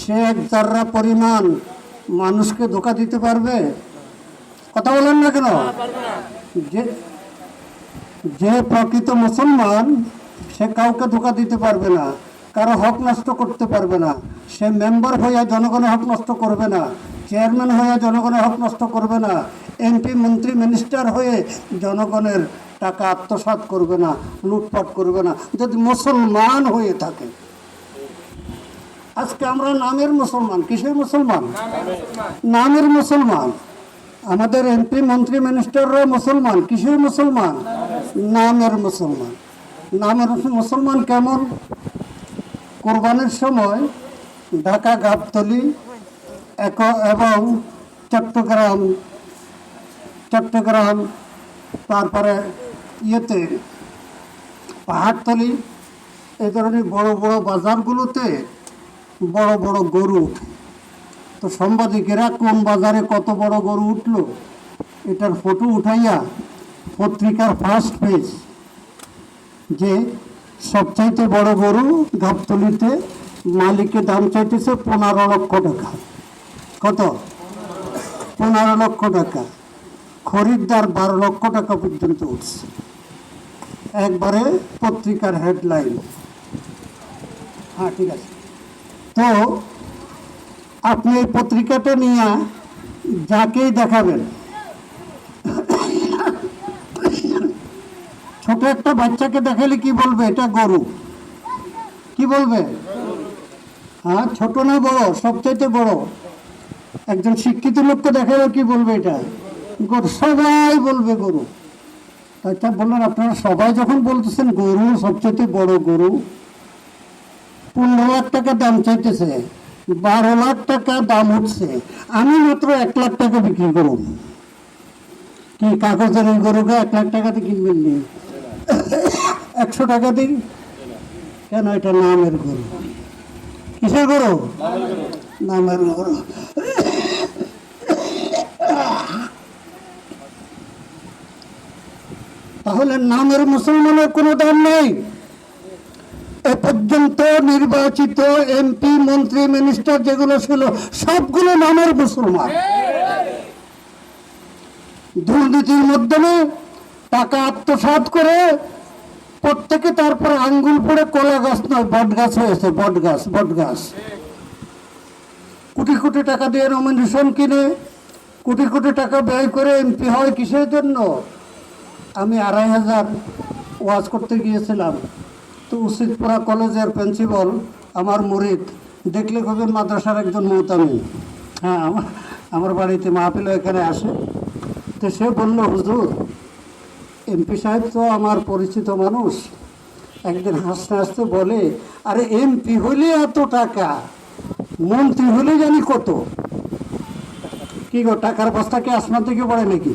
সে এক যার্রা পরিমাণ মানুষকে ধোকা দিতে পারবে? কথা বলেন না কেন? যে যে প্রকৃত মুসলমান, সে কাউকে ধোকা দিতে পারবে না, কারও হক নষ্ট করতে পারবে না, সে মেম্বার হইয়া জনগণের হক নষ্ট করবে না, চেয়ারম্যান হয়ে জনগণের হক নষ্ট করবে না, এমপি, মন্ত্রী, মিনিস্টার হয়ে জনগণের টাকা আত্মসাৎ করবে না, লুটপাট করবে না। যদি মুসলমান হয়ে থাকে আজকে আমরা নামের মুসলমান। কিসের মুসলমান? নামের মুসলমান। আমাদের এমপি, মন্ত্রী, মিনিস্টাররা মুসলমান। কিসের মুসলমান? নামের মুসলমান। নামের মুসলমান কেমন? কোরবানির সময় ঢাকা গাবতলি এবং চট্টগ্রাম চট্টগ্রাম তারপরে ইয়েতে পাহাড়তলি এই ধরনের বড় বড় বাজারগুলোতে বড় বড় গরু উঠে তো সাংবাদিকেরা কোন বাজারে কত বড় গরু উঠল, এটার ফটো উঠাইয়া পত্রিকার ফার্স্ট পেজ যে সবচাইতে বড় গরু গাবতলিতে মালিকের দাম চাইতেছে পনেরো লক্ষ টাকা। কত? পনেরো লক্ষ টাকা। খরিদ্দার বারো লক্ষ টাকা পর্যন্ত উঠছে। একবারে পত্রিকার হেডলাইন হ্যাঁ ঠিক আছে। তো আপনি এই পত্রিকাটা নিয়ে যাকেই দেখাবেন, ছোট একটা বাচ্চাকে দেখালে কি বলবে? এটা গরু। কি বলবে? হ্যাঁ ছোট না বড়, সবচাইতে বড়। একজন শিক্ষিত লোককে দেখালে কি বলবে এটা? সবাই বলবে গরু। আচ্ছা বললেন আপনারা সবাই যখন বলতেছেন গরু সবচেয়ে বড় গরু পনেরো লাখ টাকা দাম চাইতেছে, বারো লাখ টাকা দাম উঠছে আমি মাত্র এক লাখ টাকা বিক্রি করব কি কাগজের এই গরুকে এক লাখ টাকাতে কিনবেন নি? একশো টাকা দিন কেন এটা নামের গরু? কিসের গরু? নামের গরু। তাহলে নামের মুসলমানের কোনো দাম নেই। পর্যন্ত নির্বাচিত এমপি মন্ত্রী মিনিস্টার যেগুলো ছিল, সবগুলো নামের মুসলমান। দুর্নীতির মাধ্যমে টাকা আত্মসাৎ করে প্রত্যেকে তারপরে আঙ্গুল পড়ে কলা গাছ নয় বট গাছ হয়েছে, বট গাছ বট গাছ। কোটি কোটি টাকা দিয়ে নমিনেশন কিনে, কোটি কোটি টাকা ব্যয় করে এমপি হয় কিসের জন্য? আমি আড়াই হাজার ওয়াজ করতে গিয়েছিলাম। উচিতপুরা কলেজের প্রিন্সিপাল আমার মুরিদ। দেখলে কবেন মাদ্রাসার একজন মৌতামি। হ্যাঁ আমার আমার বাড়িতে মাহফিল এখানে আসে। তো সে বলল, হুজুর, এমপি সাহেব তো আমার পরিচিত মানুষ। একদিন হাসতে হাসতে বলে, আরে এমপি হলে এত টাকা, মন্ত্রী হলে জানি কত? কি গো, টাকার বস্তা কি আসমান থেকে পড়ে নাকি?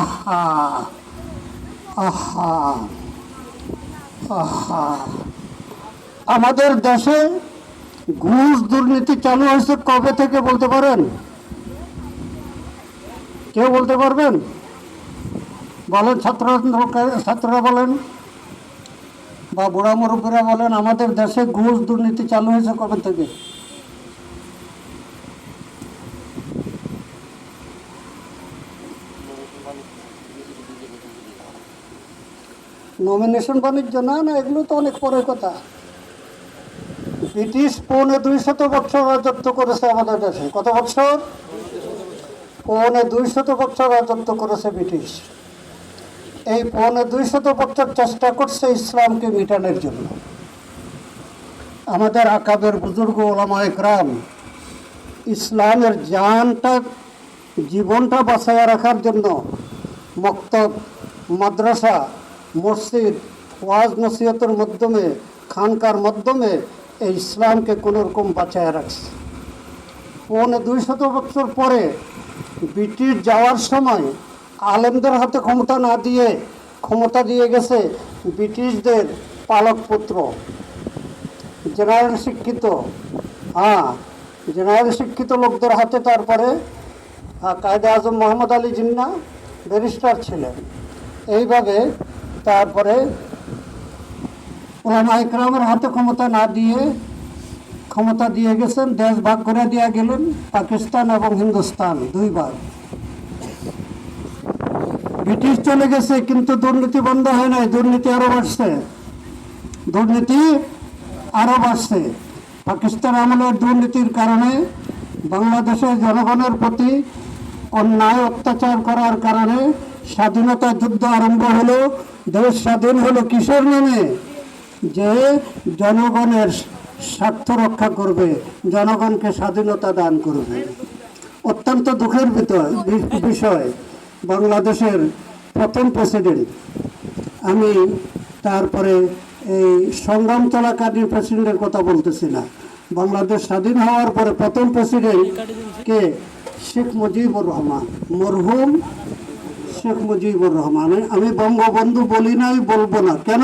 আহা আহা। আমাদের দেশে ঘুষ দুর্নীতি চালু হয়েছে কবে থেকে বলতে পারেন? কেউ বলতে পারবেন? বলেন ছাত্র ছাত্ররা বলেন বা বুড়া মুরব্বীরা বলেন, আমাদের দেশে ঘুষ দুর্নীতি চালু হয়েছে কবে থেকে? নমিনেশন বাণিজ্য, না না, এগুলো তো অনেক পরের কথা। ব্রিটিশ পৌনে দুই শত বছর রাজত্ব করেছে আমাদের দেশে। কত বছর? পৌনে দুই শত বছর রাজত্ব করেছে ব্রিটিশ এই পৌনে দুই শত বছর চেষ্টা করছে ইসলামকে মিটানোর জন্য। আমাদের আকাবের বুজুর্গ ওলামা একরাম, ইসলামের জানটা, জীবনটা বাঁচাইয়া রাখার জন্য মক্তব, মাদ্রাসা মসজিদ ওয়াজ নসিহতের মাধ্যমে খানকার মাধ্যমে এই ইসলামকে কোনোরকম বাঁচায় রাখছে। পৌনে দুই শত বছর পরে ব্রিটিশ যাওয়ার সময় আলেমদের হাতে ক্ষমতা না দিয়ে ক্ষমতা দিয়ে গেছে ব্রিটিশদের পালক পুত্র। জেনারেল শিক্ষিত হ্যাঁ জেনারেল শিক্ষিত লোকদের হাতে তারপরে আহ, কায়দে আজম মোহাম্মদ আলী জিন্না ব্যারিস্টার ছিলেন। এইভাবে তারপরে ওলামা ইকরামের হাতে ক্ষমতা না দিয়ে ক্ষমতা দিয়ে গেছেন, দেশ ভাগ করে দিয়ে গেলেন পাকিস্তান এবং হিন্দুস্তান দুই ভাগ ব্রিটিশ চলে গেছে, কিন্তু দুর্নীতি বন্ধ হয় নাই, দুর্নীতি আরও বাড়ছে। দুর্নীতি আরও বাড়ছে। পাকিস্তান আমলের দুর্নীতির কারণে বাংলাদেশের জনগণের প্রতি অন্যায় অত্যাচার করার কারণে স্বাধীনতা যুদ্ধ আরম্ভ হলো। দেশ স্বাধীন হলো কিসের নামে? যে জনগণের স্বার্থ রক্ষা করবে, জনগণকে স্বাধীনতা দান করবে। অত্যন্ত দুঃখের বিষয়, বাংলাদেশের প্রথম প্রেসিডেন্ট। আমি তারপরে এই সংগ্রাম চলাকালীন প্রেসিডেন্টের কথা বলতেছি না বাংলাদেশ স্বাধীন হওয়ার পরে প্রথম প্রেসিডেন্ট কে শেখ মুজিবুর রহমান, মরহুম শেখ মুজিবুর রহমান। আমি বঙ্গবন্ধু বলি নাই বলব না। কেন?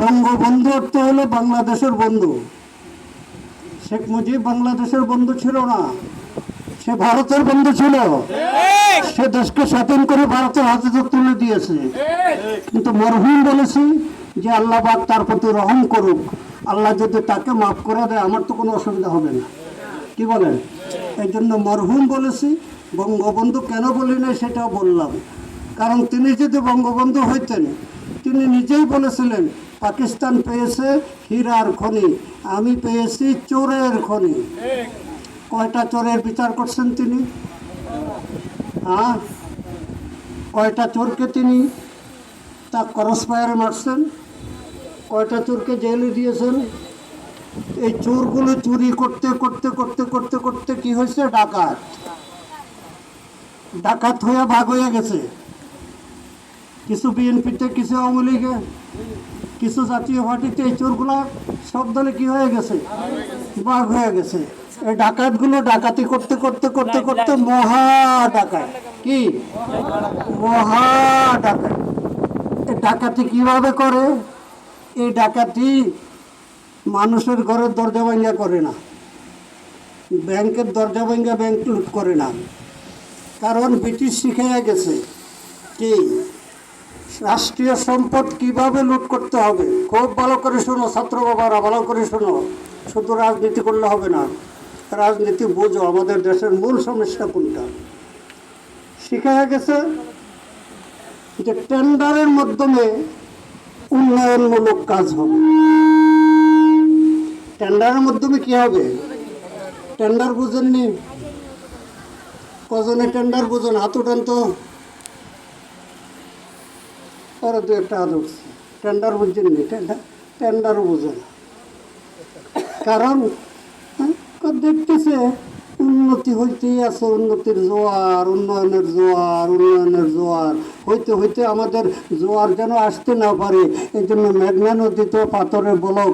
বঙ্গবন্ধু অর্থ হলো বাংলাদেশের বন্ধু। শেখ মুজিব বাংলাদেশের বন্ধু ছিল না। সে ভারতের বন্ধু ছিল। সে দেশকে স্বাধীন করে ভারতের হাতে তুলে দিয়েছে। কিন্তু মরহুম বলেছি যে আল্লাহ পাক তার প্রতি রহম করুক। আল্লাহ যদি তাকে মাফ করে দেয়, আমার তো কোনো অসুবিধা হবে না। কি বলেন? এই জন্য মরহুম বলেছি, বঙ্গবন্ধু কেন বলি না সেটাও বললাম। কারণ তিনি যদি বঙ্গবন্ধু হইতেন, তিনি নিজেই বলেছিলেন, পাকিস্তান পেয়েছে হীরার খনি, আমি পেয়েছি চোরের খনি। কয়টা চোরের বিচার করছেন তিনি? হ্যাঁ? কয়টা চোরকে তিনি তা করস ফায়ারে মারছেন? কয়টা চোরকে জেলে দিয়েছেন? এই চোরগুলো চুরি করতে করতে করতে করতে করতে কি হয়েছে? ডাকাত। ডাকাত হয়ে ভাগ হয়ে গেছে। বিএনপিতে কিছু আওয়ামী লীগে, কিছু জাতীয় পার্টিতে এই চোরগুলা সব দলে কি হয়ে গেছে? ভাগ হয়ে গেছে। এই ডাকাতগুলো ডাকাতি করতে করতে করতে করতে মহা ডাকাত। কি? মহা ডাকাত। এই ডাকাতি কীভাবে করে? এই ডাকাতি মানুষের ঘরের দরজা ভাঙ্গা করে না। ব্যাংকের দরজা ভাঙ্গা ব্যাংক লুট করে না। কারণ ব্রিটিশ শিখে গেছে কি? রাষ্ট্রীয় সম্পদ কীভাবে লুট করতে হবে? খুব ভালো করে শোনো, ছাত্র বাবারা, ভালো করে শোনো। শুধু রাজনীতি করলে হবে না। রাজনীতি বোঝো, আমাদের দেশের মূল সমস্যা কোনটা? শিখা গেছে যে টেন্ডারের মাধ্যমে উন্নয়নমূলক কাজ হবে। টেন্ডারের মাধ্যমে কি হবে? টেন্ডার বুঝেননি? কজনে টেন্ডার বুঝেন? হাত উঠান তো। ওরা দু একটা হাত উঠছে টেন্ডার বুঝছেননি টেন্ডার টেন্ডারও বুঝে না কারণ দেখতেছে, উন্নতি হইতেই আছে, উন্নতির জোয়ার, উন্নয়নের জোয়ার উন্নয়নের জোয়ার। হইতে হইতে আমাদের জোয়ার যেন আসতে না পারে এই জন্য মেঘনা নদীতে পাথরের বলক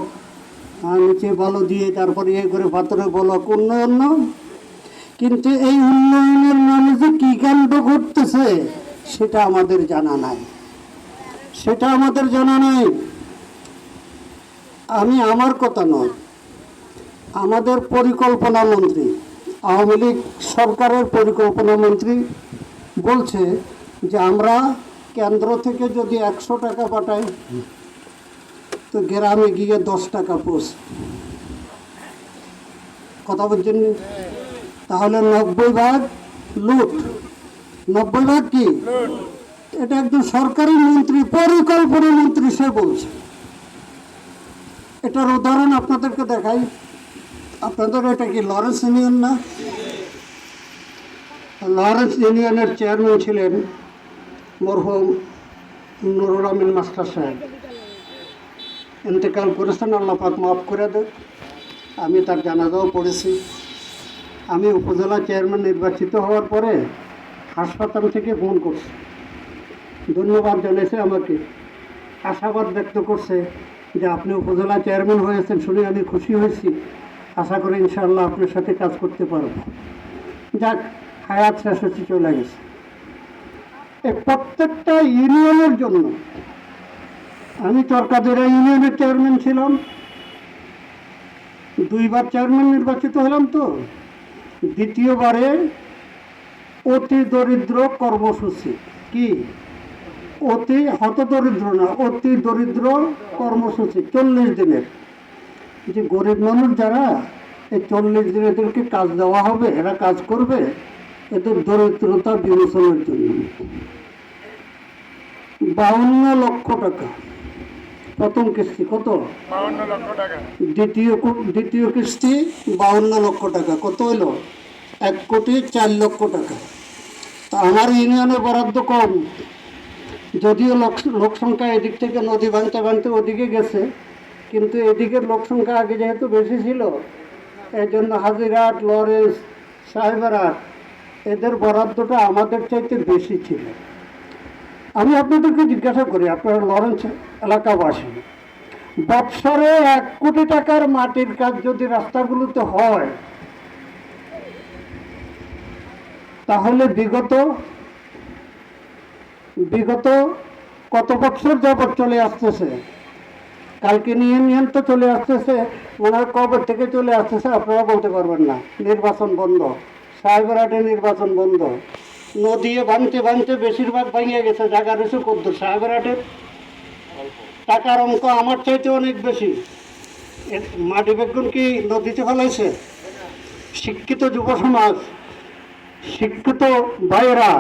নিচে বালু দিয়ে তারপরে ইয়ে করে পাথরের বলক, উন্নয়ন না। কিন্তু এই উন্নয়নের নামে যে কি কাণ্ড ঘটতেছে, সেটা আমাদের জানা নাই। সেটা আমাদের জানা নাই। আমি আমার কথা নয়, আমাদের পরিকল্পনা মন্ত্রী, আওয়ামী লীগ সরকারের পরিকল্পনা মন্ত্রী বলছে যে আমরা কেন্দ্র থেকে যদি একশো টাকা পাঠাই, তো গ্রামে গিয়ে দশ টাকা পোষ। কথা বলছেন তাহলে নব্বই ভাগ লুট। নব্বই ভাগ কি? এটা একজন সরকারি মন্ত্রী, পরিকল্পনা মন্ত্রী সে বলছে। এটার উদাহরণ আপনাদেরকে দেখাই। আপনাদের এটা কি লরেন্স ইউনিয়ন না? লরেন্স ইউনিয়নের চেয়ারম্যান ছিলেন মরহুম নুরুল আমিন মাস্টার সাহেব। ইন্তেকাল করেছেন, আল্লাহ পাক মাফ করে দেখ আমি তার জানাজাও পড়েছি। আমি উপজেলা চেয়ারম্যান নির্বাচিত হওয়ার পরে হাসপাতাল থেকে ফোন করছি। ধন্যবাদ জানিয়েছে আমাকে। আশাবাদ ব্যক্ত করছে যে আপনি উপজেলা চেয়ারম্যান হয়েছেন শুনে আমি খুশি হয়েছি। আশা করি ইনশাআল্লাহ আপনার সাথে কাজ করতে পারব। যাক, হায়াত হচ্ছে, চলে গেছে। এই প্রত্যেকটা ইউনিয়নের জন্য, আমি চরকাদুরা ইউনিয়নের চেয়ারম্যান ছিলাম। দুইবার চেয়ারম্যান নির্বাচিত হলাম তো। দ্বিতীয়বারে অতি দরিদ্র কর্মসূচি। কি? অতি হতদরিদ্র না অতি দরিদ্র কর্মসূচি চল্লিশ দিনের। যে গরিব মানুষ যারা এই চল্লিশ দিন এদেরকে কাজ দেওয়া হবে এরা কাজ করবে এদের দরিদ্রতা বিমোচনের জন্য। বাউন্ন লক্ষ টাকা। প্রথম কিস্তি কত? টাকা। দ্বিতীয় দ্বিতীয় কিস্তি বাউন্ন লক্ষ টাকা। কত হলো এক কোটি চার লক্ষ টাকা। তা আমার ইউনিয়নে বরাদ্দ কম। যদিও লোক লোক সংখ্যা এদিক থেকে নদী ভাঙতে ভাঙতে ওদিকে গেছে, কিন্তু এদিকের লোক সংখ্যা আগে যেহেতু বেশি ছিল এই জন্য হাজিরাট লরেন্স সাহেবেরাট এদের বরাদ্দটা আমাদের চাইতে বেশি ছিল। আমি আপনাদেরকে জিজ্ঞাসা করি, আপনারা লরেন্স এলাকাবাসী, বৎসরে এক কোটি টাকার মাটির কাজ যদি রাস্তাগুলোতে হয়, তাহলে বিগত বিগত কত বছর যাবৎ চলে আসতেছে? কালকে নিয়ে নিয়ে তো চলে আসতেছে, ওনার হয় কবে থেকে চলে আসতেছে আপনারা বলতে পারবেন না। নির্বাচন বন্ধ সাহেবরাটে নির্বাচন বন্ধ। নদী ভাঙতে ভাঙতে বেশিরভাগ ভাঙিয়ে গেছে জায়গা রয়েছে কদ্দুর। সাহেবরাটের টাকার অঙ্ক আমার চাইতে অনেক বেশি। মাটি বেগুন কি নদীতে ফেলাইছে? শিক্ষিত যুব সমাজ, শিক্ষিত ভাইয়েরা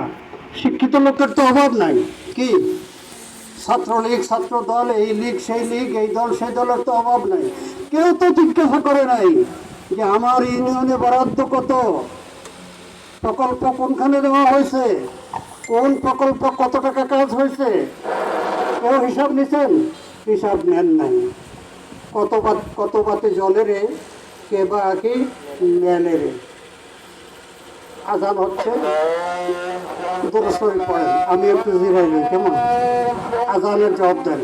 শিক্ষিত লোকের তো অভাব নাই। কি? ছাত্রলীগ ছাত্র দল এই লীগ, সেই লীগ, এই দল, সেই দলের তো অভাব নাই। কেউ তো জিজ্ঞাসা করে নাই যে আমার ইউনিয়নে বরাদ্দ কত? প্রকল্প কোনখানে দেওয়া হয়েছে? কোন প্রকল্প কত টাকা কাজ হয়েছে? কেউ হিসাব নিছেন? হিসাব নেন নাই। কত কত বাতে জলে রে কে বা কি? মেলে রে আজান হচ্ছে। দূরস্বরে পড়েন। আমি একটু নেই কেমন? আজানের জবাব দেন।